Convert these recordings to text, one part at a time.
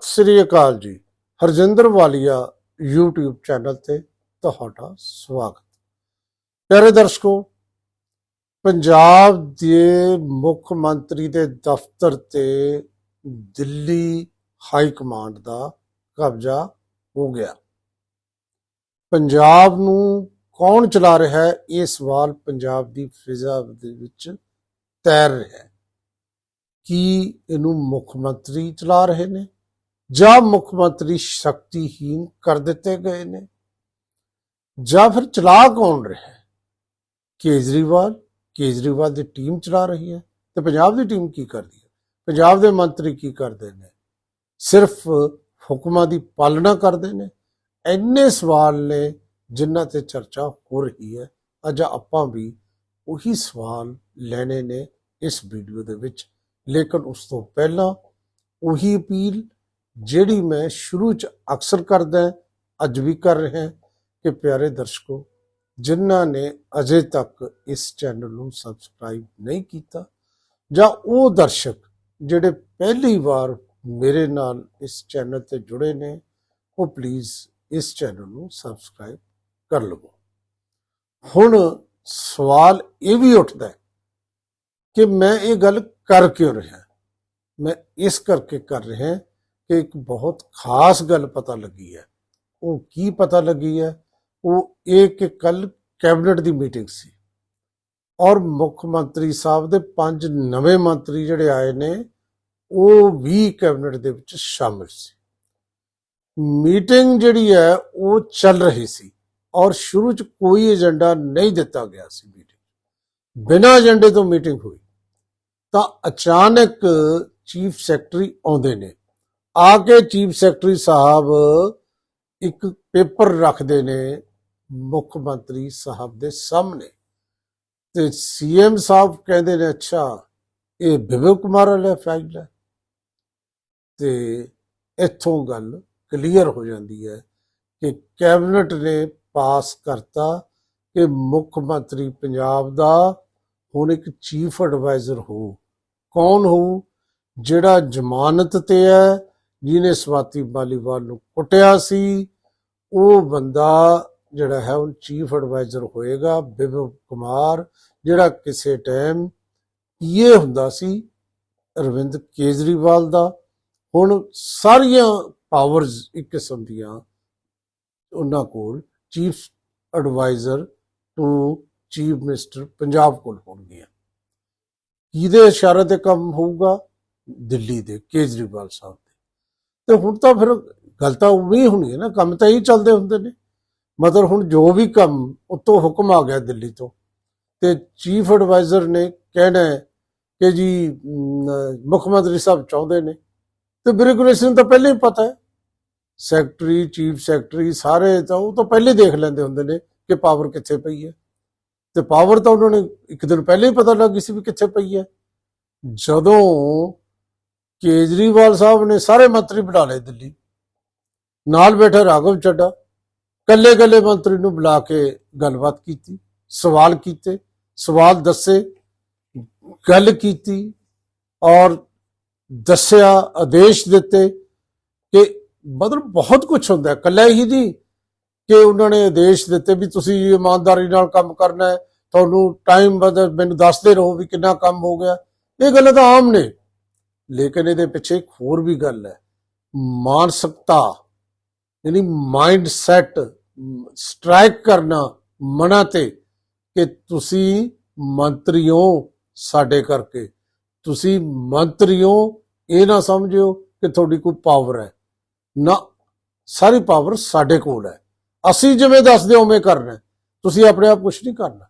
ਸਤਿ ਸ੍ਰੀ ਅਕਾਲ ਜੀ। ਹਰਜਿੰਦਰ ਵਾਲੀਆ YouTube channel ਤੇ ਤੁਹਾਡਾ ਸਵਾਗਤ। ਪਿਆਰੇ ਦਰਸ਼ਕੋ, ਪੰਜਾਬ ਦੇ ਮੁੱਖ ਮੰਤਰੀ ਦੇ ਦਫ਼ਤਰ ਤੇ ਦਿੱਲੀ ਹਾਈ ਕਮਾਂਡ ਦਾ ਕਬਜ਼ਾ ਹੋ ਗਿਆ। ਪੰਜਾਬ ਨੂੰ ਕੌਣ ਚਲਾ ਰਿਹਾ ਹੈ? ਇਹ ਸਵਾਲ ਪੰਜਾਬ ਦੀ ਫਿਜ਼ਾ ਦੇ ਵਿੱਚ ਤੈਰ ਰਿਹਾ ਹੈ। ਕੀ ਇਹਨੂੰ ਮੁੱਖ ਮੰਤਰੀ ਚਲਾ ਰਹੇ ਨੇ? ਜਾਂ ਮੁੱਖ ਮੰਤਰੀ ਸ਼ਕਤੀਹੀਨ ਕਰ ਦਿੱਤੇ ਗਏ ਨੇ, ਜਾਂ ਫਿਰ ਚਲਾ ਕੌਣ ਰਿਹਾ ਕੇਜਰੀਵਾਲ ਕੇਜਰੀਵਾਲ ਦੀ ਟੀਮ ਚਲਾ ਰਹੀ ਹੈ ਤੇ ਪੰਜਾਬ ਦੀ ਟੀਮ ਕੀ ਕਰਦੀ ਹੈ? ਪੰਜਾਬ ਦੇ ਮੰਤਰੀ ਕੀ ਕਰਦੇ ਨੇ? ਸਿਰਫ ਹੁਕਮਾਂ ਦੀ ਪਾਲਣਾ ਕਰਦੇ ਨੇ? ਇੰਨੇ ਸਵਾਲ ਨੇ ਜਿਨ੍ਹਾਂ ਤੇ ਚਰਚਾ ਹੋ ਰਹੀ ਹੈ। ਅੱਜ ਆਪਾਂ ਵੀ ਉਹੀ ਸਵਾਲ ਲੈਣੇ ਨੇ ਇਸ ਵੀਡੀਓ ਦੇ ਵਿੱਚ। ਲੇਕਿਨ ਉਸ ਤੋਂ ਪਹਿਲਾਂ ਉਹੀ ਅਪੀਲ ਜਿਹੜੀ ਮੈਂ ਸ਼ੁਰੂ ਚ ਅਕਸਰ ਕਰਦਾ ਅੱਜ ਵੀ ਕਰ ਰਿਹਾ ਕਿ ਪਿਆਰੇ ਦਰਸ਼ਕੋ, ਜਿਨ੍ਹਾਂ ਨੇ ਅਜੇ ਤੱਕ ਇਸ ਚੈਨਲ ਨੂੰ ਸਬਸਕ੍ਰਾਈਬ ਨਹੀਂ ਕੀਤਾ, ਜਾਂ ਉਹ ਦਰਸ਼ਕ ਜਿਹੜੇ ਪਹਿਲੀ ਵਾਰ ਮੇਰੇ ਨਾਲ ਇਸ ਚੈਨਲ ਤੇ ਜੁੜੇ ਨੇ, ਉਹ ਪਲੀਜ਼ ਇਸ ਚੈਨਲ ਨੂੰ ਸਬਸਕ੍ਰਾਈਬ ਕਰ ਲਵੋ। ਹੁਣ ਸਵਾਲ ਇਹ ਵੀ ਉੱਠਦਾ ਕਿ ਮੈਂ ਇਹ ਗੱਲ ਕਰ ਕਿਉਂ ਰਿਹਾ? ਮੈਂ ਇਸ ਕਰਕੇ ਕਰ ਰਿਹਾ ਕਿ ਇੱਕ ਬਹੁਤ ਖਾਸ ਗੱਲ ਪਤਾ ਲੱਗੀ ਹੈ। ਉਹ ਕੀ ਪਤਾ ਲੱਗੀ ਹੈ? ਉਹ ਇਹ ਕਿ ਕੱਲ ਕੈਬਨਿਟ ਦੀ ਮੀਟਿੰਗ ਸੀ ਔਰ ਮੁੱਖ ਮੰਤਰੀ ਸਾਹਿਬ ਦੇ ਪੰਜ ਨਵੇਂ ਮੰਤਰੀ ਜਿਹੜੇ ਆਏ ਨੇ, ਉਹ ਵੀ ਕੈਬਨਿਟ ਦੇ ਵਿੱਚ ਸ਼ਾਮਿਲ ਸੀ। ਮੀਟਿੰਗ ਜਿਹੜੀ ਹੈ, ਉਹ ਚੱਲ ਰਹੀ ਸੀ ਔਰ ਸ਼ੁਰੂ ਚ ਕੋਈ ਏਜੰਡਾ ਨਹੀਂ ਦਿੱਤਾ ਗਿਆ ਸੀ ਮੀਟਿੰਗ ਬਿਨਾਂ ਏਜੰਡੇ ਤੋਂ ਮੀਟਿੰਗ ਹੋਈ ਤਾਂ ਅਚਾਨਕ ਚੀਫ ਸੈਕਟਰੀ ਆਉਂਦੇ ਨੇ ਆ ਕੇ ਚੀਫ ਸੈਕਟਰੀ ਸਾਹਿਬ ਇੱਕ ਪੇਪਰ ਰੱਖਦੇ ਨੇ ਮੁੱਖ ਮੰਤਰੀ ਸਾਹਿਬ ਦੇ ਸਾਹਮਣੇ। ਤੇ ਸੀਐਮ ਸਾਹਿਬ ਕਹਿੰਦੇ ਨੇ, ਅੱਛਾ, ਇਹ ਬਿਬਲ ਕੁਮਾਰ ਵਾਲਾ ਫਾਈਲ ਹੈ। ਤੇ ਇੱਥੋਂ ਗੱਲ ਕਲੀਅਰ ਹੋ ਜਾਂਦੀ ਹੈ ਕਿ ਕੈਬਨਿਟ ਨੇ ਪਾਸ ਕਰਤਾ ਕਿ ਮੁੱਖ ਮੰਤਰੀ ਪੰਜਾਬ ਦਾ ਹੁਣ ਇੱਕ ਚੀਫ ਐਡਵਾਈਜ਼ਰ ਹੋ। ਕੌਣ ਹੋ? ਜਿਹੜਾ ਜ਼ਮਾਨਤ ਤੇ ਹੈ ਜਿਹਨੇ ਸਵਾਤੀ ਬਾਲੀਵਾਲ ਨੂੰ ਕੁੱਟਿਆ ਸੀ, ਉਹ ਬੰਦਾ ਜਿਹੜਾ ਹੈ ਉਹ ਚੀਫ ਐਡਵਾਈਜ਼ਰ ਹੋਏਗਾ ਬਿਬਲ ਕੁਮਾਰ, ਜਿਹੜਾ ਕਿਸੇ ਟਾਈਮ ਇਹ ਹੁੰਦਾ ਸੀ, ਅਰਵਿੰਦ ਕੇਜਰੀਵਾਲ ਦਾ। ਹੁਣ ਸਾਰੀਆਂ ਪਾਵਰਸ ਇੱਕ ਕਿਸਮ ਦੀਆਂ ਉਹਨਾਂ ਕੋਲ chief adviser to chief minister Punjab ਕੋਲ ਹੋਣਗੀਆਂ। ਕਿਹਦੇ ਇਸ਼ਾਰੇ ਤੇ ਕੰਮ ਹੋਊਗਾ? ਦਿੱਲੀ ਦੇ ਕੇਜਰੀਵਾਲ ਸਾਹਿਬ ਤੇ ਹੁਣ ਤਾਂ ਫਿਰ ਗੱਲ ਤਾਂ ਉਵੇਂ ਹੀ ਹੋਣੀ ਨਾ, ਕੰਮ ਤਾਂ ਹੀ ਚੱਲਦੇ ਹੁੰਦੇ ਨੇ। ਮਤਲਬ ਹੁਣ ਜੋ ਵੀ ਕੰਮ ਉੱਤੋਂ ਹੁਕਮ ਆ ਗਿਆ ਦਿੱਲੀ ਤੋਂ, ਤੇ ਚੀਫ ਐਡਵਾਈਜ਼ਰ ਨੇ ਕਹਿਣਾ ਕਿ ਜੀ ਮੁੱਖ ਮੰਤਰੀ ਸਾਹਿਬ ਚਾਹੁੰਦੇ ਨੇ। ਤੇ ਰੈਗੂਲੇਸ਼ਨ ਤਾਂ ਪਹਿਲਾਂ ਹੀ ਪਤਾ ਹੈ ਸੈਕਟਰੀ ਚੀਫ ਸੈਕਟਰੀ ਸਾਰੇ ਤਾਂ ਉਹ ਤਾਂ ਪਹਿਲੇ ਦੇਖ ਲੈਂਦੇ ਹੁੰਦੇ ਨੇ ਕਿ ਪਾਵਰ ਕਿੱਥੇ ਪਈ ਹੈ। ਤੇ ਪਾਵਰ ਤਾਂ ਉਹਨਾਂ ਨੇ ਇੱਕ ਦਿਨ ਪਹਿਲੇ ਹੀ ਪਤਾ ਲੱਗ ਗਈ ਸੀ ਵੀ ਕਿੱਥੇ ਪਈ ਹੈ। ਜਦੋਂ ਕੇਜਰੀਵਾਲ ਸਾਹਿਬ ਨੇ ਸਾਰੇ ਮੰਤਰੀ ਬੁਲਾ ਲਏ ਦਿੱਲੀ। ਨਾਲ ਬੈਠੇ ਰਾਘਵ ਚੱਡਾ, ਕੱਲੇ ਕੱਲੇ ਮੰਤਰੀ ਨੂੰ ਬੁਲਾ ਕੇ ਗੱਲਬਾਤ ਕੀਤੀ, ਸਵਾਲ ਕੀਤੇ, ਸਵਾਲ ਦੱਸੇ, ਗੱਲ ਕੀਤੀ ਔਰ ਦੱਸਿਆ, ਆਦੇਸ਼ ਦਿੱਤੇ ਕਿ ਮਤਲਬ ਬਹੁਤ ਕੁਝ ਹੁੰਦਾ ਹੈ ਕੱਲਾ ਹੀ ਨਹੀਂ ਕਿ ਉਹਨਾਂ ਨੇ ਆਦੇਸ਼ ਦਿੱਤੇ ਵੀ ਤੁਸੀਂ ਇਮਾਨਦਾਰੀ ਨਾਲ ਕੰਮ ਕਰਨਾ ਹੈ, ਤੁਹਾਨੂੰ ਟਾਈਮ ਬਦਲ ਮੈਨੂੰ ਦੱਸਦੇ ਰਹੋ ਵੀ ਕਿੰਨਾ ਕੰਮ ਹੋ ਗਿਆ। ਇਹ ਗੱਲਾਂ ਤਾਂ ਆਮ ਨੇ। ਲੇਕਿਨ ਇਹਦੇ ਪਿੱਛੇ ਇੱਕ ਹੋਰ ਵੀ ਗੱਲ ਹੈ। ਮਾਨਸਿਕਤਾ, ਯਾਨੀ ਮਾਈਂਡ ਸੈਟ ਸਟ੍ਰਾਈਕ ਕਰਨਾ ਮਨਾਂ ਤੇ ਕਿ ਤੁਸੀਂ ਮੰਤਰੀਓ ਸਾਡੇ ਕਰਕੇ। ਤੁਸੀਂ ਮੰਤਰੀਓ ਇਹ ਨਾ ਸਮਝਿਓ ਕਿ ਤੁਹਾਡੀ ਕੋਈ ਪਾਵਰ ਹੈ। ਨਾ, ਸਾਰੀ ਪਾਵਰ ਸਾਡੇ ਕੋਲ ਹੈ। ਅਸੀਂ ਜਿਵੇਂ ਦੱਸਦੇ ਹਾਂ, ਉਵੇਂ ਕਰਨਾ ਤੁਸੀਂ ਆਪਣੇ ਆਪ ਕੁਝ ਨਹੀਂ ਕਰਨਾ।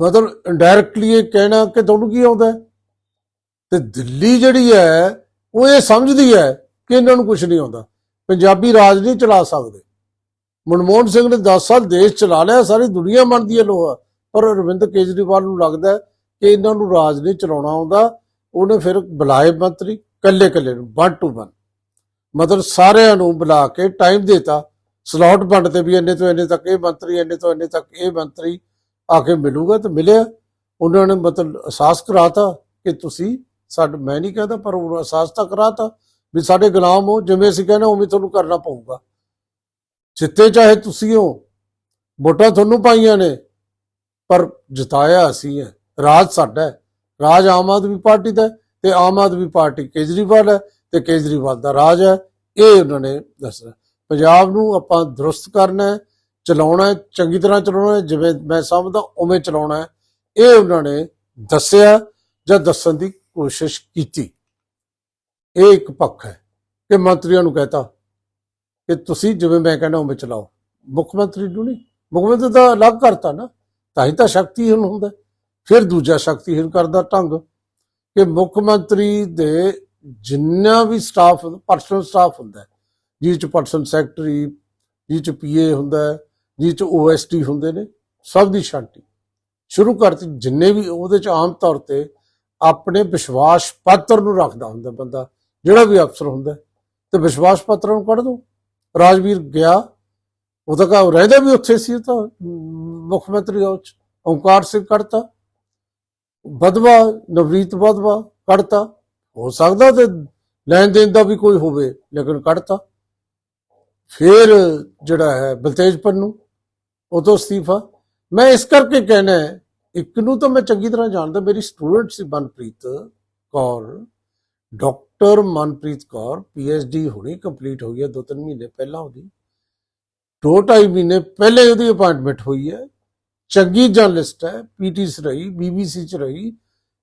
ਮਤਲਬ ਇਨਡਾਇਰੈਕਟਲੀ ਇਹ ਕਹਿਣਾ ਕਿ ਤੁਹਾਨੂੰ ਕੀ ਆਉਂਦਾ ਹੈ? ਤੇ ਦਿੱਲੀ ਜਿਹੜੀ ਹੈ, ਉਹ ਇਹ ਸਮਝਦੀ ਹੈ ਕਿ ਇਹਨਾਂ ਨੂੰ ਕੁਝ ਨਹੀਂ ਆਉਂਦਾ। ਪੰਜਾਬੀ ਰਾਜ ਨਹੀਂ ਚਲਾ ਸਕਦੇ। ਮਨਮੋਹਨ ਸਿੰਘ ਨੇ 10 ਸਾਲ ਦੇਸ਼ ਚਲਾ ਲਿਆ, ਸਾਰੀ ਦੁਨੀਆ ਮੰਨਦੀ ਹੈ ਲੋਹਾ। ਪਰ ਅਰਵਿੰਦ ਕੇਜਰੀਵਾਲ ਨੂੰ ਲੱਗਦਾ ਕਿ ਇਹਨਾਂ ਨੂੰ ਰਾਜ ਨਹੀਂ ਚਲਾਉਣਾ ਆਉਂਦਾ। ਉਹਨੇ ਫਿਰ ਬੁਲਾਏ ਮੰਤਰੀ ਕੱਲੇ ਕੱਲੇ ਨੂੰ ਵਨ ਟੂ ਵਨ ਮਤਲਬ ਸਾਰਿਆਂ ਨੂੰ ਬੁਲਾ ਕੇ ਟਾਈਮ ਦੇਤਾ। ਸਲਾਟ ਵੰਡ ਤੇ ਵੀ ਇੰਨੇ ਤੋਂ ਇੰਨੇ ਤੱਕ ਇਹ ਮੰਤਰੀ, ਇੰਨੇ ਤੋਂ ਇੰਨੇ ਤੱਕ ਇਹ ਮੰਤਰੀ ਆ ਕੇ ਮਿਲੂਗਾ ਤੇ ਮਿਲਿਆ। ਉਹਨਾਂ ਨੇ ਮਤਲਬ ਅਹਿਸਾਸ ਕਰਾਤਾ ਕਿ ਤੁਸੀਂ ਸਾਡ ਮੈਂ ਨਹੀਂ ਕਹਿੰਦਾ ਪਰ ਉਹ ਅਹਿਸਾਸ ਤਾਂ ਕਰਾਤਾ ਵੀ ਸਾਡੇ ਗੁਲਾਮ ਹੋ, ਜਿਵੇਂ ਅਸੀਂ ਕਹਿੰਦੇ ਉਵੇਂ ਤੁਹਾਨੂੰ ਕਰਨਾ ਪਊਗਾ। ਜਿੱਤੇ ਚਾਹੇ ਤੁਸੀਂ ਹੋ, ਵੋਟਾਂ ਤੁਹਾਨੂੰ ਪਾਈਆਂ ਨੇ, ਪਰ ਜਿਤਾਇਆ ਅਸੀਂ ਹੈ। ਰਾਜ ਸਾਡਾ ਹੈ। ਰਾਜ ਆਮ ਆਦਮੀ ਪਾਰਟੀ ਦਾ ਤੇ ਆਮ ਆਦਮੀ ਪਾਰਟੀ ਕੇਜਰੀਵਾਲ ਹੈ ਤੇ ਕੇਜਰੀਵਾਲ ਦਾ ਰਾਜ ਹੈ। ਇਹ ਉਹਨਾਂ ਨੇ ਦੱਸਣਾ ਪੰਜਾਬ ਨੂੰ ਆਪਾਂ ਦਰੁਸਤ ਕਰਨਾ ਹੈ, ਚਲਾਉਣਾ ਹੈ, ਚੰਗੀ ਤਰ੍ਹਾਂ ਚਲਾਉਣਾ ਹੈ, ਜਿਵੇਂ ਮੈਂ ਸਮਝਦਾ ਉਵੇਂ ਚਲਾਉਣਾ ਹੈ। ਇਹ ਉਹਨਾਂ ਨੇ ਦੱਸਿਆ ਜਾਂ ਦੱਸਣ ਦੀ ਕੋਸ਼ਿਸ਼ ਕੀਤੀ। ਇਹ ਇੱਕ ਪੱਖ ਹੈ ਕਿ ਮੰਤਰੀਆਂ ਨੂੰ ਕਹਤਾ ਕਿ ਤੁਸੀਂ ਜਿਵੇਂ ਮੈਂ ਕਹਿੰਦਾ ਉਵੇਂ ਚਲਾਓ। ਮੁੱਖ ਮੰਤਰੀ ਨੂੰ ਨਹੀਂ ਮੁੱਖ ਮੰਤਰੀ ਦਾ ਅਲੱਗ ਕਰਤਾ ਨਾ ਤਾਂ ਹੀ ਤਾਂ ਸ਼ਕਤੀਹੀਨ ਹੁੰਦਾ ਫਿਰ ਦੂਜਾ ਸ਼ਕਤੀਹੀਨ ਕਰਦਾ ਢੰਗ ਕਿ ਮੁੱਖ ਮੰਤਰੀ ਦੇ ਜਿੰਨਾ ਵੀ ਸਟਾਫ ਪਰਸਨਲ ਸਟਾਫ ਹੁੰਦਾ ਹੈ, ਚ ਪਰਸਨ ਸੈਕਟਰੀ ਜਿਹ ਚ ਪੀਏ ਹੁੰਦਾ ਹੈ, ਜਿਹ ਚ ਓਐਸਟੀ ਹੁੰਦੇ ਨੇ ਸਭ ਦੀ ਸ਼ਾਂਤੀ। ਸ਼ੁਰੂ ਕਰਤੀ ਜਿੰਨੇ ਵੀ ਉਹਦੇ ਚ ਆਮ ਤੌਰ ਤੇ ਆਪਣੇ ਵਿਸ਼ਵਾਸ ਪਾਤਰ ਨੂੰ ਰੱਖਦਾ ਹੁੰਦਾ ਬੰਦਾ ਜਿਹੜਾ ਵੀ ਅਫਸਰ ਹੁੰਦਾ ਤੇ ਵਿਸ਼ਵਾਸ ਪਾਤਰ ਨੂੰ ਕੱਢ ਦੋ। ਰਾਜਵੀਰ ਗਿਆ ਉਹ ਤਾਂ ਕਾ ਰਹਿੰਦਾ ਵੀ ਉੱਥੇ ਸੀ ਤਾਂ ਮੁੱਖ ਮੰਤਰੀ ਉਹ ਚ ਸਿੰਘ ਕੱਢਤਾ। ਬਦਵਾ ਨਵਰੀਤ ਬਦਵਾ ਕੱਢਤਾ। ਹੋ ਸਕਦਾ ਤੇ ਲੈਣ ਦੇਣ ਦਾ ਵੀ ਕੋਈ ਹੋਵੇ ਲੇਕਿਨ ਕੱਢਤਾ। ਫਿਰ ਜਿਹੜਾ ਹੈ ਬਲਤੇਜ ਪੰਨੂ ਉਹ ਤੋਂ ਅਸਤੀਫਾ। ਮੈਂ ਇਸ ਕਰਕੇ ਕਹਿਣਾ ਹੈ, ਇੱਕ ਨੂੰ ਤਾਂ ਮੈਂ ਚੰਗੀ ਤਰ੍ਹਾਂ ਜਾਣਦਾ, ਮੇਰੀ ਸਟੂਡੈਂਟ ਸੀ ਮਨਪ੍ਰੀਤ ਕੌਰ ਡਾਕਟਰ ਮਨਪ੍ਰੀਤ ਕੌਰ ਪੀਐਚਡੀ ਹੁਣੀ ਕੰਪਲੀਟ ਹੋ ਗਈ ਹੈ ਦੋ ਤਿੰਨ ਮਹੀਨੇ ਪਹਿਲਾਂ ਉਹਦੀ। ਦੋ ਢਾਈ ਮਹੀਨੇ ਪਹਿਲੇ ਉਹਦੀ ਅਪਾਇੰਟਮੈਂਟ ਹੋਈ ਹੈ। ਚੰਗੀ ਜਰਨਲਿਸਟ ਹੈ ਪੀਟੀਸ ਰਹੀ ਬੀਬੀਸੀ ਚ ਰਹੀ,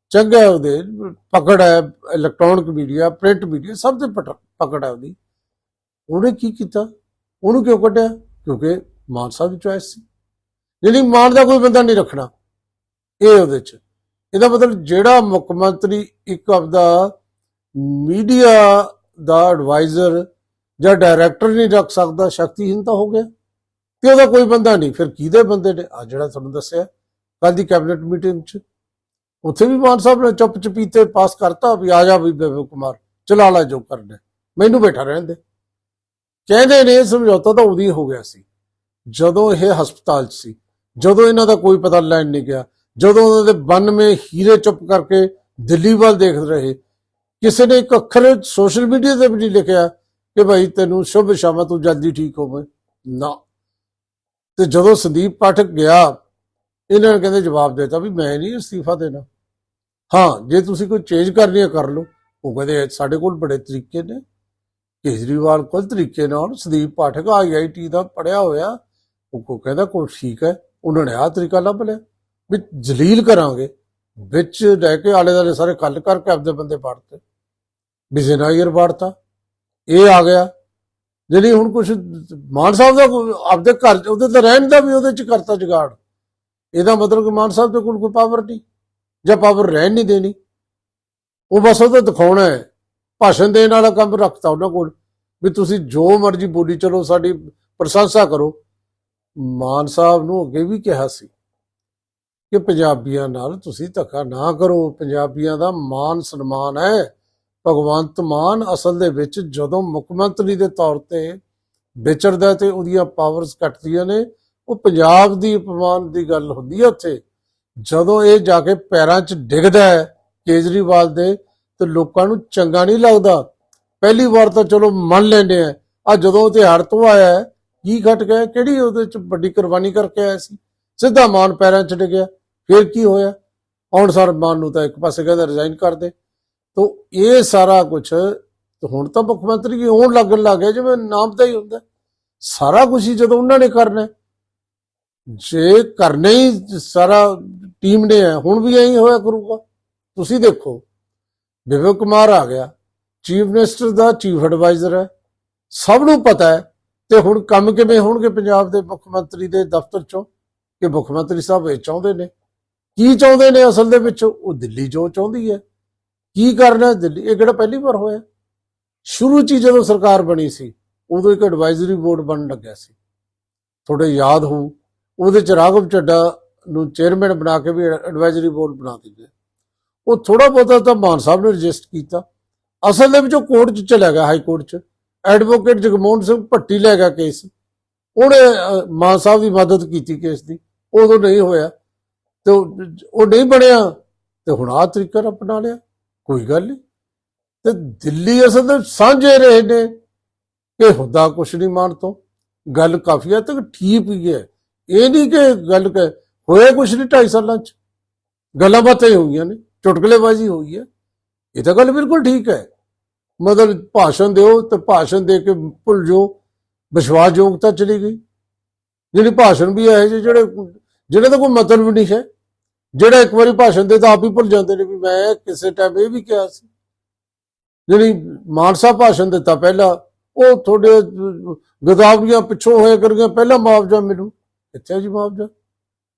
ਚੰਗਾ ਉਹਦੇ, ਪਕੜ ਹੈ ਇਲੈਕਟ੍ਰੋਨਿਕ ਮੀਡੀਆ ਪ੍ਰਿੰਟ ਮੀਡੀਆ ਸਭ ਤੇ ਪਟ- ਪਕੜ ਹੈ ਉਹਦੀ। ਉਹਨੇ ਕੀ ਕੀਤਾ? ਉਹਨੂੰ ਕਿਉਂ ਕੱਢਿਆ? ਕਿਉਂਕਿ ਮਾਨ ਸਾਹਿਬ ਦੀ ਚੁਆਇਸ ਸੀ। ਜਿਹੜੀ ਮਾਨ ਦਾ ਕੋਈ ਬੰਦਾ ਨਹੀਂ ਰੱਖਣਾ। ਇਹ ਉਹਦੇ ਚ। ਇਹਦਾ ਮਤਲਬ ਜਿਹੜਾ ਮੁੱਖ ਮੰਤਰੀ ਇੱਕ ਆਪਦਾ ਮੀਡੀਆ ਦਾ ਐਡਵਾਈਜ਼ਰ ਜਾਂ ਡਾਇਰੈਕਟਰ ਨਹੀਂ ਰੱਖ ਸਕਦਾ ਸ਼ਕਤੀਹੀਨ ਤਾਂ ਹੋ ਗਿਆ। ਤੇ ਉਹਦਾ ਕੋਈ ਬੰਦਾ ਨਹੀਂ। ਫਿਰ ਕਿਹਦੇ ਬੰਦੇ ਨੇ? ਆ ਜਿਹੜਾ ਤੁਹਾਨੂੰ ਦੱਸਿਆ ਕੱਲ ਦੀ ਕੈਬਨਿਟ ਮੀਟਿੰਗ 'ਚ। ਉੱਥੇ ਵੀ ਮਾਨ ਸਾਹਿਬ ਨੇ ਚੁੱਪ ਚਪੀਤੇ ਪਾਸ ਕਰਤਾ ਵੀ ਆ ਜਾ ਵੀ ਬੇਬੇ ਕੁਮਾਰ, ਚਲਾ ਲੈ ਜੋ ਕਰਨਾ ਹੈ। ਮੈਨੂੰ ਬੈਠਾ ਰਹਿਣ ਦੇ। ਕਹਿੰਦੇ ਨੇ ਸਮਝੌਤਾ ਤਾਂ ਉਦੋਂ ਹੀ ਹੋ ਗਿਆ ਸੀ। ਜਦੋਂ ਇਹ ਹਸਪਤਾਲ 'ਚ ਸੀ, ਜਦੋਂ ਇਹਨਾਂ ਦਾ ਕੋਈ ਪਤਾ ਲੈਣ ਨਹੀਂ ਗਿਆ ਜਦੋਂ ਉਹਨਾਂ ਦੇ 92 ਹੀਰੇ ਚੁੱਪ ਕਰਕੇ ਦਿੱਲੀ ਵੱਲ ਦੇਖ ਰਹੇ, ਕਿਸੇ ਨੇ ਇੱਕ ਅੱਖਰ ਸੋਸ਼ਲ ਮੀਡੀਆ ਤੇ ਵੀ ਨਹੀਂ ਲਿਖਿਆ ਕਿ ਭਾਈ ਤੈਨੂੰ ਸ਼ੁਭ ਸ਼ਾਮਾ ਤੂੰ ਜਲਦੀ ਠੀਕ ਹੋਵੇਂ। ਨਾ। ਤੇ ਜਦੋਂ ਸੰਦੀਪ ਪਾਠਕ ਗਿਆ, ਇਹਨਾਂ ਨੇ ਕਹਿੰਦੇ ਜਵਾਬ ਦੇਤਾ ਵੀ ਮੈਂ ਨਹੀਂ ਅਸਤੀਫਾ ਦੇਣਾ। ਹਾਂ, ਜੇ ਤੁਸੀਂ ਕੋਈ ਚੇਂਜ ਕਰਨੀ ਹੈ ਕਰ ਲਓ। ਉਹ ਕਹਿੰਦੇ ਸਾਡੇ ਕੋਲ ਬੜੇ ਤਰੀਕੇ ਨੇ। ਕੇਜਰੀਵਾਲ ਕੋਲ ਤਰੀਕੇ ਨਾਲ ਸੰਦੀਪ ਪਾਠਕ ਆਈਆਈਟੀ ਦਾ ਪੜਿਆ ਹੋਇਆ। ਉਹ ਕਹਿੰਦਾ ਕੋਈ ਠੀਕ ਹੈ। ਉਹਨਾਂ ਨੇ ਆਹ ਤਰੀਕਾ ਲੱਭ ਲਿਆ। ਵੀ ਜਲੀਲ ਕਰਾਂਗੇ, ਵਿੱਚ ਲੈ ਕੇ ਆਲੇ ਦਾਲੇ ਸਾਰੇ ਕੱਲ ਕਰਕੇ ਆਪਦੇ ਬੰਦੇ ਪਾੜਤੇ ਵੀ ਨਾਇਰ ਪਾੜਤਾ ਇਹ ਆ ਗਿਆ। ਜਿਹੜੀ ਹੁਣ ਕੁਝ ਮਾਨ ਸਾਹਿਬ ਦਾ ਆਪਦੇ ਘਰ ਉਹਦੇ ਤੇ ਰਹਿਣ ਦਾ ਵੀ ਉਹਦੇ ਚ ਕਰਤਾ ਜੁਗਾੜ। ਇਹਦਾ ਮਤਲਬ ਕਿ ਮਾਨ ਸਾਹਿਬ ਦੇ ਕੋਲ ਕੋਈ ਪਾਵਰ ਨਹੀਂ, ਜਾਂ ਪਾਵਰ ਰਹਿਣ ਨਹੀਂ ਦੇਣੀ। ਉਹ ਬਸ ਉਹ ਤਾਂ ਦਿਖਾਉਣਾ ਹੈ, ਭਾਸ਼ਣ ਦੇਣ ਵਾਲਾ ਕੰਮ ਰੱਖਤਾ ਉਹਨਾਂ ਕੋਲ। ਵੀ ਤੁਸੀਂ ਜੋ ਮਰਜ਼ੀ ਬੋਲੀ ਚਲੋ, ਸਾਡੀ ਪ੍ਰਸ਼ੰਸਾ ਕਰੋ। ਮਾਨ ਸਾਹਿਬ ਨੂੰ ਅੱਗੇ ਵੀ ਕਿਹਾ ਸੀ। ਕਿ ਪੰਜਾਬੀਆਂ ਨਾਲ ਤੁਸੀਂ ਧੱਕਾ ਨਾ ਕਰੋ। ਪੰਜਾਬੀਆਂ ਦਾ ਮਾਨ ਸਨਮਾਨ ਹੈ। ਭਗਵੰਤ ਮਾਨ ਅਸਲ ਦੇ ਵਿੱਚ ਜਦੋਂ ਮੁੱਖ ਮੰਤਰੀ ਦੇ ਤੌਰ ਤੇ ਵਿਚਰਦਾ ਤੇ ਉਹਦੀਆਂ ਪਾਵਰਸ ਘਟਦੀਆਂ ਨੇ ਉਹ ਪੰਜਾਬ ਦੀ ਅਪਮਾਨ ਦੀ ਗੱਲ ਹੁੰਦੀ ਹੈ ਉੱਥੇ। ਜਦੋਂ ਇਹ ਜਾ ਕੇ ਪੈਰਾਂ 'ਚ ਡਿੱਗਦਾ ਹੈ ਕੇਜਰੀਵਾਲ ਦੇ ਤੇ ਲੋਕਾਂ ਨੂੰ ਚੰਗਾ ਨਹੀਂ ਲੱਗਦਾ। ਪਹਿਲੀ ਵਾਰ ਤਾਂ ਚਲੋ ਮੰਨ ਲੈਂਦੇ ਆ ਆ ਜਦੋਂ ਉਹ ਤਿਹਾੜ ਤੋਂ ਆਇਆ ਹੈ, ਕੀ ਘਟ ਗਿਆ? ਕਿਹੜੀ ਉਹਦੇ 'ਚ ਵੱਡੀ ਕੁਰਬਾਨੀ ਕਰਕੇ ਆਇਆ ਸੀ? ਸਿੱਧਾ ਮਾਨ ਪੈਰਾਂ 'ਚ ਡਿੱਗਿਆ। ਫਿਰ ਕੀ ਹੋਇਆ? ਆਉਣ ਸਰ ਮਾਨ ਨੂੰ ਤਾਂ ਇੱਕ ਪਾਸੇ ਕਹਿੰਦਾ ਰਿਜ਼ਾਈਨ ਕਰ ਦੇ। ਤੋ ਇਹ ਸਾਰਾ ਕੁਝ ਹੁਣ ਤਾਂ ਮੁੱਖ ਮੰਤਰੀ ਹੋਣ ਲੱਗਣ ਲੱਗ ਗਿਆ, ਜਿਵੇਂ ਨਾਮ ਤਾਂ ਹੀ ਹੁੰਦਾ। ਸਾਰਾ ਕੁਝ ਹੀ ਜਦੋਂ ਉਹਨਾਂ ਨੇ ਕਰਨਾ ਜੇ ਕਰਨਾ ਹੀ ਸਾਰਾ ਟੀਮ ਨੇ ਹੈ, ਹੁਣ ਵੀ ਐਂ ਹੋਇਆ ਕਰੂਗਾ। ਤੁਸੀਂ ਦੇਖੋ, ਵਿਵੇਕ ਕੁਮਾਰ ਆ ਗਿਆ ਚੀਫ ਮਿਨਿਸਟਰ ਦਾ ਚੀਫ ਐਡਵਾਈਜ਼ਰ ਹੈ। ਸਭ ਨੂੰ ਪਤਾ ਹੈ, ਤੇ ਹੁਣ ਕੰਮ ਕਿਵੇਂ ਹੋਣਗੇ ਪੰਜਾਬ ਦੇ ਮੁੱਖ ਮੰਤਰੀ ਦੇ ਦਫ਼ਤਰ ਚੋਂ, ਕਿ ਮੁੱਖ ਮੰਤਰੀ ਸਾਹਿਬ ਇਹ ਚਾਹੁੰਦੇ ਨੇ। ਕੀ ਚਾਹੁੰਦੇ ਨੇ ਅਸਲ ਦੇ ਵਿੱਚ? ਉਹ ਦਿੱਲੀ ਜੋ ਚਾਹੁੰਦੀ ਹੈ। ਕੀ ਕਰਨਾ ਦਿੱਲੀ ਇਹ ਕਿਹੜਾ ਪਹਿਲੀ ਵਾਰ ਹੋਇਆ? ਸ਼ੁਰੂ ਚ ਹੀ ਜਦੋਂ ਸਰਕਾਰ ਬਣੀ ਸੀ, ਉਦੋਂ ਇੱਕ ਐਡਵਾਈਜ਼ਰੀ ਬੋਰਡ ਬਣਨ ਲੱਗਿਆ ਸੀ। ਤੁਹਾਡੇ ਯਾਦ ਹੋਊ, ਉਹਦੇ ਚ ਰਾਘਵ ਚੱਡਾ ਨੂੰ ਚੇਅਰਮੈਨ ਬਣਾ ਕੇ ਵੀ ਐਡਵਾਈਜ਼ਰੀ ਬੋਰਡ ਬਣਾ ਦਿੱਤੇ ਉਹ ਥੋੜਾ ਬਹੁਤਾ ਤਾਂ ਮਾਨ ਸਾਹਿਬ ਨੇ ਰਜਿਸਟ ਕੀਤਾ। ਅਸਲ ਦੇ ਵਿੱਚ ਉਹ ਕੋਰਟ ਚ ਚਲਾ ਗਿਆ ਹਾਈ ਕੋਰਟ ਚ। ਐਡਵੋਕੇਟ ਜਗਮੋਹਨ ਸਿੰਘ ਭੱਟੀ ਲੈ ਗਿਆ ਕੇਸ ਉਹਨੇ ਮਾਨ ਸਾਹਿਬ ਦੀ ਮਦਦ ਕੀਤੀ ਕੇਸ ਦੀ। ਉਦੋਂ ਨਹੀਂ ਹੋਇਆ। ਤੇ ਉਹ ਨਹੀਂ ਬਣਿਆ। ਤੇ ਹੁਣ ਆਹ ਤਰੀਕਾ ਅਪਣਾ ਲਿਆ ਕੋਈ ਗੱਲ ਨਹੀਂ। ਤੇ ਦਿੱਲੀ ਅਸਲ ਵਿੱਚ ਸਾਂਝੇ ਰਹੇ ਨੇ ਕਿ ਹੁੰਦਾ ਕੁਛ ਨਹੀਂ ਮਾਨ ਤੋਂ। ਗੱਲ ਕਾਫੀ ਹੱਦ ਤੱਕ ਠੀਕ ਹੀ ਹੈ। ਇਹ ਨਹੀਂ ਕਿ ਗੱਲ ਕਿ ਹੋਇਆ ਕੁਛ ਨਹੀਂ ਢਾਈ ਸਾਲਾਂ ਚ। ਗੱਲਾਂ ਬਾਤਾਂ ਹੀ ਹੋਈਆਂ ਨੇ। ਚੁਟਕਲੇਬਾਜ਼ੀ ਹੋਈ ਹੈ। ਇਹ ਤਾਂ ਗੱਲ ਬਿਲਕੁਲ ਠੀਕ ਹੈ। ਮਤਲਬ ਭਾਸ਼ਣ ਦਿਓ ਤੇ ਭਾਸ਼ਣ ਦੇ ਕੇ ਭੁੱਲ ਜਾਓ। ਵਿਸ਼ਵਾਸਯੋਗਤਾ ਚਲੀ ਗਈ। ਜਿਹੜੀ ਭਾਸ਼ਣ ਵੀ ਹੈ ਜਿਹੜੇ ਜਿਹੜੇ ਦਾ ਕੋਈ ਮਤਲਬ ਵੀ ਨਹੀਂ ਹੈ। ਜਿਹੜਾ ਇੱਕ ਵਾਰੀ ਭਾਸ਼ਣ ਦੇ ਤਾਂ ਆਪ ਹੀ ਭੁੱਲ ਜਾਂਦੇ ਨੇ ਵੀ ਮੈਂ ਕਿਸੇ ਟਾਈਮ ਇਹ ਵੀ ਕਿਹਾ ਸੀ। ਜਿਹੜੀ ਮਾਨਸਾ ਭਾਸ਼ਣ ਦਿੱਤਾ ਪਹਿਲਾਂ, ਉਹ ਤੁਹਾਡੇ, ਗਦਾਵਰੀਆਂ ਪਿੱਛੋਂ ਹੋਇਆ ਕਰਗੀਆਂ ਪਹਿਲਾਂ ਮੁਆਵਜ਼ਾ ਮਿਲੂ ਕਿੱਥੇ ਜੀ ਮੁਆਵਜ਼ਾ।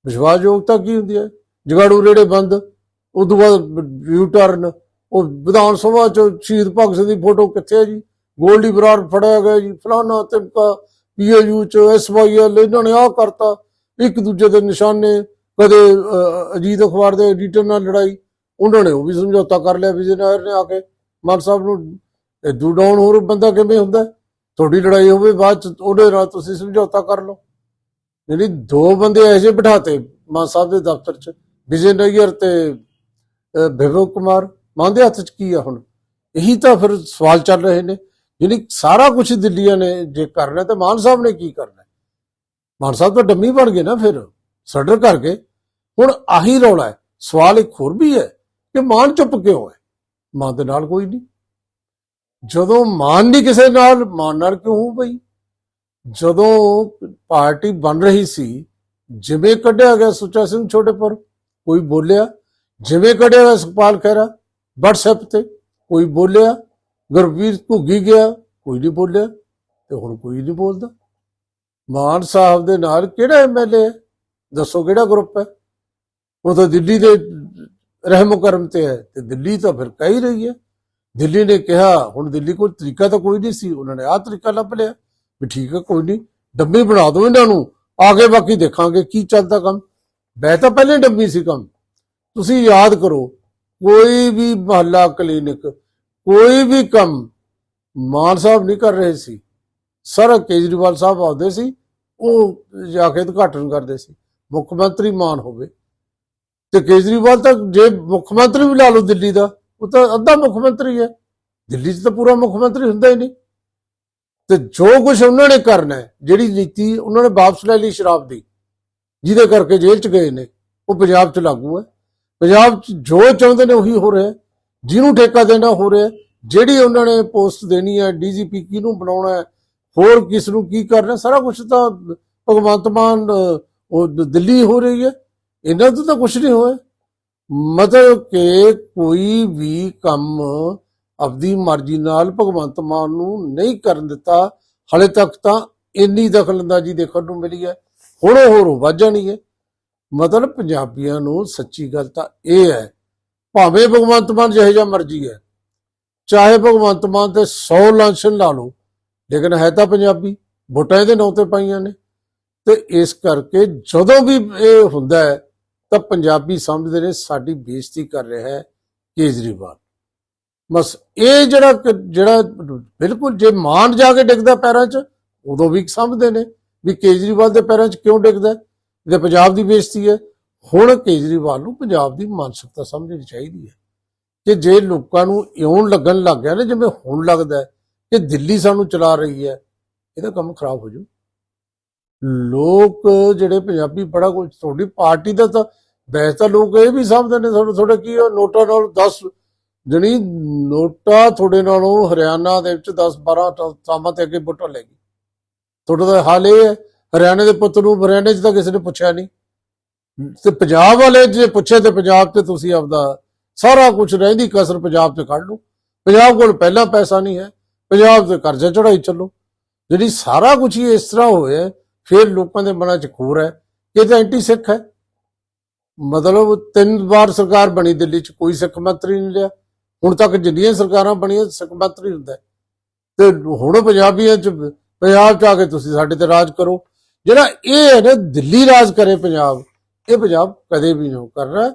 ਵਿਸ਼ਵਾਸਯੋਗਤਾ ਕੀ ਹੁੰਦੀ ਹੈ? ਜਗਾੜੂ ਰੇੜੇ ਬੰਦ ਉਦੋਂ ਬਾਅਦ ਯੂ ਟਰਨ ਉਹ ਵਿਧਾਨ ਸਭਾ ਚ ਸ਼ਹੀਦ ਭਗਤ ਸਿੰਘ ਦੀ ਫੋਟੋ ਕਿੱਥੇ ਹੈ ਜੀ? ਗੋਲਡੀ ਬਰਾੜ ਫੜਿਆ ਗਿਆ ਜੀ, ਫਲਾਨਾ ਤਿਮਕਾ ਪੀਏਯੂ ਚ ਐਸਵਾਈਐਲ ਇਹਨਾਂ ਨੇ ਆਹ ਕਰਤਾ। ਇੱਕ ਦੂਜੇ ਦੇ ਨਿਸ਼ਾਨੇ ਕਦੇ ਅਜੀਤ ਅਖਬਾਰ ਦੇ ਐਡੀਟਰ ਨਾਲ ਲੜਾਈ ਉਹਨਾਂ ਨੇ ਉਹ ਵੀ ਸਮਝੌਤਾ ਕਰ ਲਿਆ ਵਿਜੇਨਾਇਰ ਨੇ ਆ ਕੇ। ਮਾਨ ਸਾਹਿਬ ਨੂੰ ਇਦੂ ਡਾਊਨ ਹੋਰ ਬੰਦਾ ਕਿਵੇਂ ਹੁੰਦਾ ਤੁਹਾਡੀ ਲੜਾਈ ਹੋਵੇ ਬਾਅਦ ਚ ਉਹਦੇ ਨਾਲ ਤੁਸੀਂ ਸਮਝੌਤਾ ਕਰ ਲਓ। ਜਿਹੜੀ ਦੋ ਬੰਦੇ ਐਸੇ ਬਿਠਾਤੇ ਮਾਨ ਸਾਹਿਬ ਦੇ ਦਫ਼ਤਰ ਚ ਵਿਜੇ ਨਈਅਰ ਤੇ ਅਹ, ਕੁਮਾਰ ਮਾਨ ਦੇ ਹੱਥ ਚ ਕੀ ਆ ਹੁਣ? ਇਹੀ ਤਾਂ ਫਿਰ ਸਵਾਲ ਚੱਲ ਰਹੇ ਨੇ। ਜਿਹੜੀ ਸਾਰਾ ਕੁਝ ਦਿੱਲੀਆਂ ਨੇ ਜੇ ਕਰਨਾ ਤਾਂ ਮਾਨ ਸਾਹਿਬ ਨੇ ਕੀ ਕਰਨਾ ਮਾਨ ਸਾਹਿਬ ਤਾਂ ਡੰਮੀ ਬਣ ਗਏ ਨਾ ਫਿਰ ਸਡਰ ਕਰ ਗਏ ਹੁਣ ਆਹੀ ਰੌਲਾ ਹੈ। ਸਵਾਲ ਇੱਕ ਹੋਰ ਵੀ ਹੈ ਕਿ ਮਾਨ ਚੁੱਪ ਕਿਉਂ ਹੈ? ਮਾਨ ਦੇ ਨਾਲ ਕੋਈ ਨਹੀਂ। ਜਦੋਂ ਮਾਨ ਨਹੀਂ ਕਿਸੇ ਨਾਲ, ਮਾਨ ਨਾਲ ਕਿਉਂ ਹੋ ਬਈ? ਜਦੋਂ ਪਾਰਟੀ ਬਣ ਰਹੀ ਸੀ, ਜਿਵੇਂ ਕੱਢਿਆ ਗਿਆ ਸੁੱਚਾ ਸਿੰਘ ਛੋਟੇਪੁਰ ਕੋਈ ਬੋਲਿਆ। ਜਿਵੇਂ ਕੱਢਿਆ ਗਿਆ ਸੁਖਪਾਲ ਖਹਿਰਾ, WhatsApp ਤੇ, ਕੋਈ ਬੋਲਿਆ। ਗੁਰਵੀਰ ਘੁੱਗੀ ਗਿਆ, ਕੋਈ ਨਹੀਂ ਬੋਲਿਆ। ਤੇ ਹੁਣ ਕੋਈ ਨਹੀਂ ਬੋਲਦਾ। ਮਾਨ ਸਾਹਿਬ ਦੇ ਨਾਲ ਕਿਹੜਾ ਐਮਐਲਏ ਹੈ ਦੱਸੋ ਕਿਹੜਾ ਗਰੁੱਪ ਹੈ? ਉਹ ਤਾਂ ਦਿੱਲੀ ਦੇ ਰਹਿਮ ਕਰਮ ਤੇ ਹੈ ਤੇ ਦਿੱਲੀ ਤਾਂ ਫਿਰ ਕਹਿ ਹੀ ਰਹੀ ਹੈ। ਦਿੱਲੀ ਨੇ ਕਿਹਾ, ਹੁਣ ਦਿੱਲੀ ਕੋਲ ਤਰੀਕਾ ਤਾਂ ਕੋਈ ਨਹੀਂ ਸੀ, ਉਹਨਾਂ ਨੇ ਆਹ ਤਰੀਕਾ ਲੱਭ ਲਿਆ ਵੀ ਠੀਕ ਹੈ, ਕੋਈ ਨਹੀਂ, ਡੰਮੀ ਬਣਾ ਦਿਓ ਇਹਨਾਂ ਨੂੰ, ਆਗੇ ਬਾਕੀ ਦੇਖਾਂਗੇ ਕੀ ਚੱਲਦਾ ਕੰਮ। ਵੈ ਤਾਂ ਪਹਿਲੇ ਡੰਮੀ ਸੀ ਕੰਮ। ਤੁਸੀਂ ਯਾਦ ਕਰੋ, ਕੋਈ ਵੀ ਮਹੱਲਾ ਕਲੀਨਿਕ, ਕੋਈ ਵੀ ਕੰਮ ਮਾਨ ਸਾਹਿਬ ਨਹੀਂ ਕਰ ਰਹੇ ਸੀ। ਸਾਰਾ ਕੇਜਰੀਵਾਲ ਸਾਹਿਬ ਆਉਂਦੇ ਸੀ ਉਹ ਜਾ ਕੇ ਉਦਘਾਟਨ ਕਰਦੇ ਸੀ, ਮੁੱਖ ਮੰਤਰੀ ਮਾਨ ਹੋਵੇ। ਤੇ ਕੇਜਰੀਵਾਲ ਤਾਂ ਜੇ ਮੁੱਖ ਮੰਤਰੀ ਵੀ ਲਾ ਲਓ ਦਿੱਲੀ ਦਾ, ਉਹ ਤਾਂ ਅੱਧਾ ਮੁੱਖ ਮੰਤਰੀ ਹੈ। ਦਿੱਲੀ 'ਚ ਤਾਂ ਪੂਰਾ ਮੁੱਖ ਮੰਤਰੀ ਹੁੰਦਾ ਹੀ ਨਹੀਂ। ਤੇ ਜੋ ਕੁਝ ਉਹਨਾਂ ਨੇ ਕਰਨਾ ਹੈ, ਜਿਹੜੀ ਨੀਤੀ ਉਹਨਾਂ ਨੇ ਵਾਪਸ ਲੈ ਲਈ ਸ਼ਰਾਬ ਦੀ, ਜਿਹਦੇ ਕਰਕੇ ਜੇਲ੍ਹ 'ਚ ਗਏ ਨੇ, ਉਹ ਪੰਜਾਬ 'ਚ ਲਾਗੂ ਹੈ। ਪੰਜਾਬ 'ਚ ਜੋ ਚਾਹੁੰਦੇ ਨੇ ਉਹੀ ਹੋ ਰਿਹਾ ਜਿਹਨੂੰ ਠੇਕਾ ਦੇਣਾ ਹੋ ਰਿਹਾ ਜਿਹੜੀ ਉਹਨਾਂ ਨੇ ਪੋਸਟ ਦੇਣੀ ਹੈ, ਡੀਜੀਪੀ ਕਿਹਨੂੰ ਬਣਾਉਣਾ ਹੈ ਹੋਰ ਕਿਸ ਨੂੰ ਕੀ ਕਰਨਾ ਸਾਰਾ ਕੁਝ ਤਾਂ ਭਗਵੰਤ ਮਾਨ ਉਹ ਦਿੱਲੀ ਹੋ ਰਹੀ ਹੈ। ਇਹਨਾਂ ਤੋਂ ਤਾਂ ਕੁਝ ਨਹੀਂ ਹੋਇਆ। ਮਤਲਬ ਕਿ ਕੋਈ ਵੀ ਕੰਮ ਆਪਦੀ ਮਰਜ਼ੀ ਨਾਲ ਭਗਵੰਤ ਮਾਨ ਨੂੰ ਨਹੀਂ ਕਰਨ ਦਿੱਤਾ। ਹਲੇ ਤੱਕ ਤਾਂ ਇੰਨੀ ਦਖਲਅੰਦਾਜ਼ੀ ਦੇਖਣ ਨੂੰ ਮਿਲੀ ਹੈ। ਹੁਣ ਉਹ ਹੋਰ ਵੱਧ ਜਾਣੀ ਹੈ। ਮਤਲਬ ਪੰਜਾਬੀਆਂ ਨੂੰ ਸੱਚੀ ਗੱਲ ਤਾਂ ਇਹ ਹੈ, ਭਾਵੇਂ ਭਗਵੰਤ ਮਾਨ ਜਿਹੇ ਜਿਹਾ ਮਰਜ਼ੀ ਹੈ, ਚਾਹੇ ਭਗਵੰਤ ਮਾਨ ਤੇ 100 ਲਾਂਛਨ ਲਾ ਲਓ ਲੇਕਿਨ ਹੈ ਤਾਂ ਪੰਜਾਬੀ, ਵੋਟਾਂ ਇਹਦੇ ਨਾਂ ਤੇ ਪਾਈਆਂ ਨੇ। ਤੇ ਇਸ ਕਰਕੇ ਜਦੋਂ ਵੀ ਇਹ ਹੁੰਦਾ ਹੈ, ਤਾਂ ਪੰਜਾਬੀ ਸਮਝਦੇ ਨੇ ਸਾਡੀ ਬੇਇੱਜ਼ਤੀ ਕਰ ਰਿਹਾ ਹੈ ਕੇਜਰੀਵਾਲ। ਬਸ ਇਹ ਜਿਹੜਾ ਜਿਹੜਾ ਬਿਲਕੁਲ ਜੇ ਮਾਨ ਜਾ ਕੇ ਡਿੱਗਦਾ ਪੈਰਾਂ 'ਚ, ਉਦੋਂ ਵੀ ਸਮਝਦੇ ਨੇ ਵੀ ਕੇਜਰੀਵਾਲ ਦੇ ਪੈਰਾਂ 'ਚ ਕਿਉਂ ਡਿੱਗਦਾ ਹੈ? ਇਹ ਪੰਜਾਬ ਦੀ ਬੇਇੱਜ਼ਤੀ ਹੈ। ਹੁਣ ਕੇਜਰੀਵਾਲ ਨੂੰ ਪੰਜਾਬ ਦੀ ਮਾਨਸਿਕਤਾ ਸਮਝਣੀ ਚਾਹੀਦੀ ਹੈ ਕਿ ਜੇ ਲੋਕਾਂ ਨੂੰ ਇਉਂ ਲੱਗਣ ਲੱਗ ਗਿਆ ਨਾ, ਜਿਵੇਂ ਹੁਣ ਲੱਗਦਾ ਕਿ ਦਿੱਲੀ ਸਾਨੂੰ ਚਲਾ ਰਹੀ ਹੈ, ਇਹਦਾ ਕੰਮ ਖਰਾਬ ਹੋ ਜੂ ਲੋਕ ਜਿਹੜੇ ਪੰਜਾਬੀ ਬੜਾ ਕੁਝ, ਤੁਹਾਡੀ ਪਾਰਟੀ ਦਾ ਤਾਂ ਵੈਸੇ ਤਾਂ ਲੋਕ ਇਹ ਵੀ ਸਮਝਦੇ ਨੇ ਥੋੜਾ ਥੋੜਾ ਕੀ ਉਹ ਨੋਟਾਂ ਨਾਲ 10 ਜਣੀ ਨੋਟਾ ਤੁਹਾਡੇ ਨਾਲੋਂ ਹਰਿਆਣਾ ਦੇ ਵਿੱਚ 10 12 ਸਾਮਾਂ ਤੇ ਅੱਗੇ ਵੋਟਾਂ ਲੈ ਗਈ। ਤੁਹਾਡਾ ਤਾਂ ਹਾਲ ਇਹ ਹੈ, ਹਰਿਆਣੇ ਦੇ ਪੁੱਤ ਨੂੰ ਹਰਿਆਣੇ 'ਚ ਤਾਂ ਕਿਸੇ ਨੇ ਪੁੱਛਿਆ ਨਹੀਂ। ਤੇ ਪੰਜਾਬ ਵਾਲੇ ਜੇ ਪੁੱਛੇ ਤੇ ਪੰਜਾਬ 'ਚ ਤੁਸੀਂ ਆਪਦਾ ਸਾਰਾ ਕੁਝ ਰਹਿੰਦੀ ਕਸਰ ਪੰਜਾਬ 'ਚ ਕੱਢ ਲਓ। ਪੰਜਾਬ ਕੋਲ ਪਹਿਲਾਂ ਪੈਸਾ ਨਹੀਂ ਹੈ ਪੰਜਾਬ ਤੇ ਕਰਜ਼ਾ ਚੜਾਈ ਚੱਲੋ। ਜਿਹੜੀ ਸਾਰਾ ਕੁਝ ਹੀ ਇਸ ਤਰ੍ਹਾਂ ਹੋਇਆ ਹੈ, ਫਿਰ ਲੋਕਾਂ ਦੇ ਮਨਾਂ 'ਚ ਖੂਰ ਹੈ ਇਹ ਤਾਂ ਐਂਟੀ ਸਿੱਖ ਹੈ। ਮਤਲਬ ਤਿੰਨ ਵਾਰ ਸਰਕਾਰ ਬਣੀ ਦਿੱਲੀ 'ਚ ਕੋਈ ਸਿੱਖ ਮੰਤਰੀ ਨਹੀਂ ਲਿਆ ਹੁਣ ਤੱਕ ਜਿੰਨੀਆਂ ਸਰਕਾਰਾਂ ਬਣੀਆਂ ਸਿੱਖ ਮੰਤਰੀ ਹੁੰਦਾ ਤੇ ਹੁਣ ਪੰਜਾਬੀਆਂ 'ਚ ਪੰਜਾਬ 'ਚ ਆ ਕੇ ਤੁਸੀਂ ਸਾਡੇ ਤੇ ਰਾਜ ਕਰੋ। ਜਿਹੜਾ ਇਹ ਹੈ ਨਾ ਦਿੱਲੀ ਰਾਜ ਕਰੇ ਪੰਜਾਬ ਇਹ ਪੰਜਾਬ ਕਦੇ ਵੀ ਨਹੀਂ ਕਰਨਾ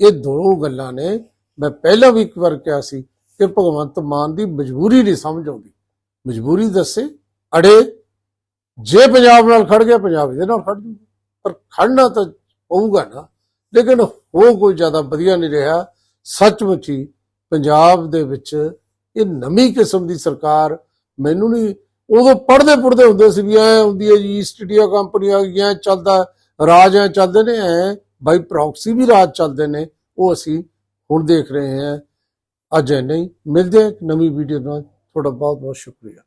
ਇਹ ਦੋ ਗੱਲਾਂ ਨੇ। ਮੈਂ ਪਹਿਲਾਂ ਵੀ ਇੱਕ ਵਾਰ ਕਿਹਾ ਸੀ ਕਿ ਭਗਵੰਤ ਮਾਨ ਦੀ ਮਜਬੂਰੀ ਨਹੀਂ ਸਮਝ ਆਉਂਦੀ। ਮਜਬੂਰੀ ਦੱਸੇ, ਅੜੇ, ਜੇ ਪੰਜਾਬ ਨਾਲ ਖੜ ਗਿਆ, ਪੰਜਾਬ ਇਹਦੇ ਨਾਲ ਖੜ ਜੂ ਪਰ ਖੜਨਾ ਤਾਂ ਪਊਗਾ ਨਾ। ਲੇਕਿਨ ਹੋ ਕੋਈ ਜ਼ਿਆਦਾ ਵਧੀਆ ਨਹੀਂ ਰਿਹਾ। ਸੱਚਮੁੱਚ ਹੀ ਪੰਜਾਬ ਦੇ ਵਿੱਚ ਇਹ ਨਵੀਂ ਕਿਸਮ ਦੀ ਸਰਕਾਰ ਮੈਨੂੰ ਨਹੀਂ, ਉਦੋਂ ਪੜਦੇ ਪੜਦੇ ਹੁੰਦੇ ਸੀ ਵੀ ਐ ਹੁੰਦੀ ਹੈ ਜੀ ਈਸਟ ਇੰਡੀਆ ਕੰਪਨੀ ਆ ਗਈਆਂ, ਚੱਲਦਾ, ਰਾਜ ਐ ਚੱਲਦੇ ਨੇ, ਐ, ਬਾਈ ਪ੍ਰੋਕਸੀ ਵੀ ਰਾਜ ਚੱਲਦੇ ਨੇ, ਉਹ ਅਸੀਂ ਹੁਣ ਦੇਖ ਰਹੇ ਹਾਂ। ਅਜੇ ਨਹੀਂ ਮਿਲਦੇ ਨਵੀਂ ਵੀਡੀਓ ਨਾਲ। ਤੁਹਾਡਾ ਬਹੁਤ ਬਹੁਤ ਸ਼ੁਕਰੀਆ।